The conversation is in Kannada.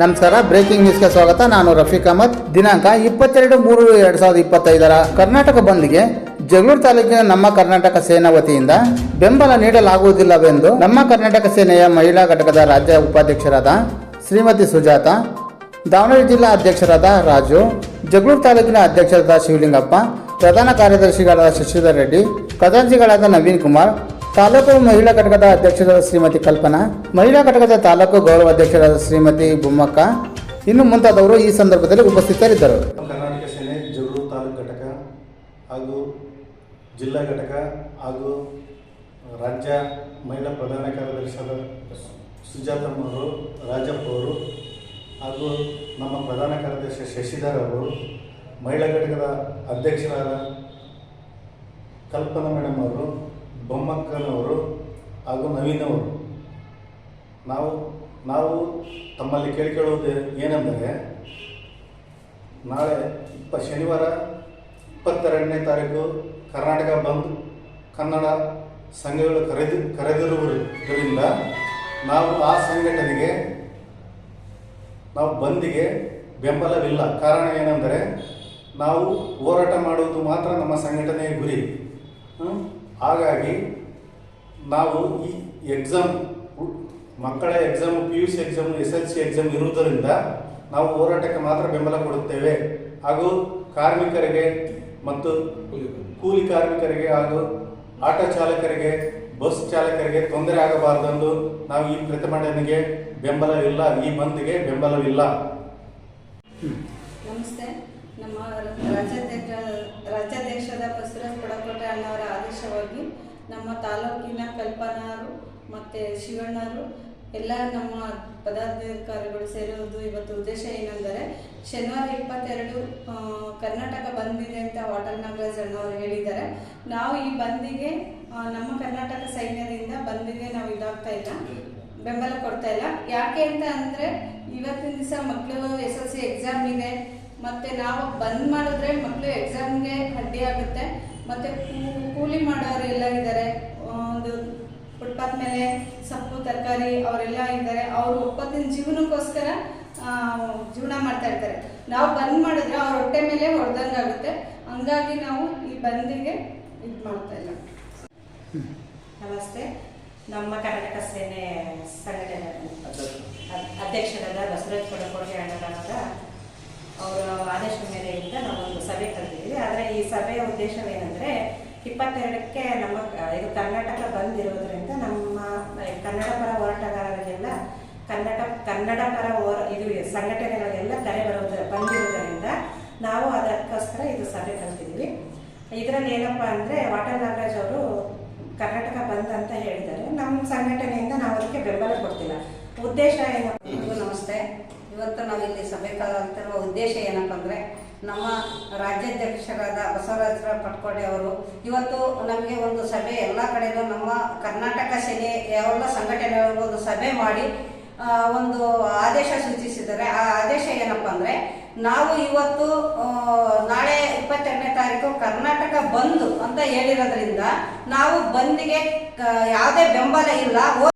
ನಮಸ್ಕಾರ ಬ್ರೇಕಿಂಗ್ ನ್ಯೂಸ್ಗೆ ಸ್ವಾಗತ. ನಾನು ರಫೀಕ್ ಅಹಮದ್. ದಿನಾಂಕ ಇಪ್ಪತ್ತೆರಡು ಮೂರು ಎರಡು ಸಾವಿರದ ಇಪ್ಪತ್ತೈದರ. ಕರ್ನಾಟಕ ಬಂದ್ಗೆ ಜಗಳೂರು ತಾಲೂಕಿನ ನಮ್ಮ ಕರ್ನಾಟಕ ಸೇನಾ ವತಿಯಿಂದ ಬೆಂಬಲ ನೀಡಲಾಗುವುದಿಲ್ಲವೆಂದು ನಮ್ಮ ಕರ್ನಾಟಕ ಸೇನೆಯ ಮಹಿಳಾ ಘಟಕದ ರಾಜ್ಯ ಉಪಾಧ್ಯಕ್ಷರಾದ ಶ್ರೀಮತಿ ಸುಜಾತ, ದಾವಣಗೆರೆ ಜಿಲ್ಲಾ ಅಧ್ಯಕ್ಷರಾದ ರಾಜು, ಜಗಳೂರು ತಾಲೂಕಿನ ಅಧ್ಯಕ್ಷರಾದ ಶಿವಲಿಂಗಪ್ಪ, ಪ್ರಧಾನ ಕಾರ್ಯದರ್ಶಿಗಳಾದ ಶಶಿಧರ್ ರೆಡ್ಡಿ, ಖಜಾಂಚಿಗಳಾದ ನವೀನ್ ಕುಮಾರ್ ತಾಲೂಕು ಮಹಿಳಾ ಘಟಕದ ಅಧ್ಯಕ್ಷರಾದ ಶ್ರೀಮತಿ ಕಲ್ಪನಾ, ಮಹಿಳಾ ಘಟಕದ ತಾಲೂಕು ಗೌರವ ಅಧ್ಯಕ್ಷರಾದ ಶ್ರೀಮತಿ ಬೊಮ್ಮಕ್ಕ, ಇನ್ನು ಮುಂತಾದವರು ಈ ಸಂದರ್ಭದಲ್ಲಿ ಉಪಸ್ಥಿತರಿದ್ದರು. ಕರ್ನಾಟಕ ಸೇನೆ ಜಗಳೂರು ತಾಲೂಕು ಘಟಕ ಹಾಗೂ ಜಿಲ್ಲಾ ಘಟಕ ಹಾಗೂ ರಾಜ್ಯ ಮಹಿಳಾ ಪ್ರಧಾನ ಕಾರ್ಯದರ್ಶಿಯಾದ ಸುಜಾತಮ್ಮವರು ರಾಜಪ್ಪ ಅವರು ಹಾಗೂ ನಮ್ಮ ಪ್ರಧಾನ ಕಾರ್ಯದರ್ಶಿ ಶಶಿಧರ್ ಅವರು, ಮಹಿಳಾ ಘಟಕದ ಅಧ್ಯಕ್ಷರಾದ ಕಲ್ಪನಾ ಮೇಡಮ್ ಅವರು ಬೊಮ್ಮಕ್ಕನವರು ಹಾಗೂ ನವೀನ್ ಅವರು ನಾವು ನಾವು ತಮ್ಮಲ್ಲಿ ಕೇಳಿಕೊಳ್ಳುವುದು ಏನೆಂದರೆ, ನಾಳೆ ಇಪ್ಪ, ಶನಿವಾರ ಇಪ್ಪತ್ತೆರಡನೇ ತಾರೀಕು ಕರ್ನಾಟಕ ಬಂದ್ ಕನ್ನಡ ಸಂಘಗಳು ಕರೆದು, ಕರೆದಿರುವುದರಿಂದ ನಾವು ಆ ಸಂಘಟನೆಗೆ, ನಾವು ಬಂದಿಗೆ ಬೆಂಬಲವಿಲ್ಲ. ಕಾರಣ ಏನೆಂದರೆ, ನಾವು ಹೋರಾಟ ಮಾಡುವುದು ಮಾತ್ರ ನಮ್ಮ ಸಂಘಟನೆಯ ಗುರಿ? ಹಾಗಾಗಿ ನಾವು ಈ ಎಕ್ಸಾಮ್ ಮಕ್ಕಳ exam P U C exam S L C exam ಇರುವುದರಿಂದ ನಾವು ಹೋರಾಟಕ್ಕೆ ಮಾತ್ರ ಬೆಂಬಲ ಕೊಡುತ್ತೇವೆ. ಹಾಗೂ ಕಾರ್ಮಿಕರಿಗೆ ಮತ್ತು ಕೂಲಿ ಕಾರ್ಮಿಕರಿಗೆ ಹಾಗೂ ಆಟೋ ಚಾಲಕರಿಗೆ, ಬಸ್ ಚಾಲಕರಿಗೆ ತೊಂದರೆ ಆಗಬಾರದೆಂದು ನಾವು ಈ ಪ್ರತಿಭಟನೆಗೆ ಬೆಂಬಲವಿಲ್ಲ, ಈ ಬಂದ್ಗೆ ಬೆಂಬಲವಿಲ್ಲ. ನಮಸ್ತೆ. ನಮ್ಮ ರಾಜ್ಯಾಧ್ಯಕ್ಷ ರಾಜ್ಯಾಧ್ಯಕ್ಷರ ಬಸವರಾಜ್ ಪಡಕೋಟೆ ಅಣ್ಣವರ ಆದೇಶವಾಗಿ ನಮ್ಮ ತಾಲೂಕಿನ ಕಲ್ಪನಾರು ಮತ್ತು ಶಿವಣ್ಣರು ಎಲ್ಲ ನಮ್ಮ ಪದಾಧಿಕಾರಿಗಳು ಸೇರುವುದು ಇವತ್ತು ಉದ್ದೇಶ ಏನೆಂದರೆ ಶನಿವಾರ ಇಪ್ಪತ್ತೆರಡು ಕರ್ನಾಟಕ ಬಂದಿದೆ ಅಂತ ವಾಟರ್ ನಾಗರಾಜ್ ಅಣ್ಣವರು ಹೇಳಿದ್ದಾರೆ. ನಾವು ಈ ಬಂದಿಗೆ ನಮ್ಮ ಕರ್ನಾಟಕ ಸೈನ್ಯದಿಂದ ಬಂದಿಗೆ ನಾವು ಇದಾಗ್ತಾ ಇಲ್ಲ. ಬೆಂಬಲ ಕೊಡ್ತಾ ಇಲ್ಲ. ಯಾಕೆ ಅಂತ ಅಂದ್ರೆ ಇವತ್ತಿನ ದಿವಸ ಮಕ್ಕಳು ಎಸ್ ಎಲ್ ಸಿ ಎಕ್ಸಾಮ್ ಇದೆ. ಮತ್ತೆ ನಾವು ಬಂದ್ ಮಾಡಿದ್ರೆ ಮಕ್ಕಳು ಎಕ್ಸಾಮ್ಗೆ ಅಡ್ಡಿ ಆಗುತ್ತೆ. ಮತ್ತೆ ಕೂಲಿ ಮಾಡೋರು ಎಲ್ಲ ಇದ್ದಾರೆ. ಒಂದು ಫುಟ್ಪಾತ್ ಮೇಲೆ ಸೊಪ್ಪು, ತರಕಾರಿ ಅವರೆಲ್ಲ ಇದ್ದಾರೆ. ಅವರು ಒಪ್ಪತ್ತಿನ ಜೀವನಕ್ಕೋಸ್ಕರ ಜೀವನ ಮಾಡ್ತಾ ಇರ್ತಾರೆ. ನಾವು ಬಂದ್ ಮಾಡಿದ್ರೆ ಅವ್ರ ಹೊಟ್ಟೆ ಮೇಲೆ ಹೊಡೆದಂಗಾಗುತ್ತೆ. ಹಂಗಾಗಿ ನಾವು ಈ ಬಂದಿಗೆ ಇದು ಮಾಡ್ತಾ ಇಲ್ಲ. ನಮಸ್ತೆ. ನಮ್ಮ ಕರ್ನಾಟಕ ಸೇನೆ ಸಂಘಟನೆ ಅಧ್ಯಕ್ಷರಾದ ಬಸವರಾಜ್ ಕೊಡಕೋಟೆ ಅಣ್ಣನವರ ಅವರ ಆದೇಶ ಮೇರೆಯಿಂದ ನಾವೊಂದು ಸಭೆ ಕರೆದಿದ್ದೀವಿ ಆದರೆ ಈ ಸಭೆಯ ಉದ್ದೇಶವೇನೆಂದರೆ ಇಪ್ಪತ್ತೆರಡಕ್ಕೆ ನಮ್ಮ ಇದು ಕರ್ನಾಟಕ ಬಂದಿರೋದ್ರಿಂದ ನಮ್ಮ ಕನ್ನಡ ಪರ ಹೋರಾಟಗಾರರಿಗೆಲ್ಲ ಕನ್ನಡ ಕನ್ನಡ ಪರ ಹೋರ ಇದು ಸಂಘಟನೆಗಳಿಗೆಲ್ಲ ಕರೆ ಬರುವುದರ ಬಂದಿರೋದರಿಂದ ನಾವು ಅದಕ್ಕೋಸ್ಕರ ಇದು ಸಭೆ ಕಲ್ತಿದ್ದೀವಿ. ಇದರಲ್ಲಿ ಏನಪ್ಪ ಅಂದರೆ ವಾಟರ್ ನಾಗರಾಜ್ ಅವರು ಕರ್ನಾಟಕ ಬಂದ್ ಅಂತ ಹೇಳಿದ್ದಾರೆ. ನಮ್ಮ ಸಂಘಟನೆಯಿಂದ ನಾವು ಅದಕ್ಕೆ ಬೆಂಬಲ ಕೊಡ್ತಿಲ್ಲ. ಉದ್ದೇಶ ಏನಪ್ಪ ನಮಸ್ತೆ. ಇವತ್ತು ನಾವು ಇಲ್ಲಿ ಸಭೆ ಕಲ್ತಿರುವ ಉದ್ದೇಶ ಏನಪ್ಪ ಅಂದರೆ ನಮ್ಮ ರಾಜ್ಯಾಧ್ಯಕ್ಷರಾದ ಬಸವರಾಜ ಪಟ್ಕೋಡೆ ಅವರು. ಇವತ್ತು ನಮಗೆ ಒಂದು ಸಭೆ ಎಲ್ಲ ಕಡೆಗೂ ನಮ್ಮ ಕರ್ನಾಟಕ ಸೇನೆ ಯಾವೆಲ್ಲ ಸಂಘಟನೆಗಳಿಗೂ ಒಂದು ಸಭೆ ಮಾಡಿ ಒಂದು ಆದೇಶ ಸೂಚಿಸಿದ್ದಾರೆ. ಆ ಆದೇಶ ಏನಪ್ಪ ಅಂದರೆ, ನಾವು ಇವತ್ತು ನಾಳೆ ಇಪ್ಪತ್ತೆರಡನೇ ತಾರೀಕು ಕರ್ನಾಟಕ ಬಂದು ಅಂತ ಹೇಳಿರೋದ್ರಿಂದ, ನಾವು ಬಂದಿಗೆ ಯಾವುದೇ ಬೆಂಬಲ ಇಲ್ಲ.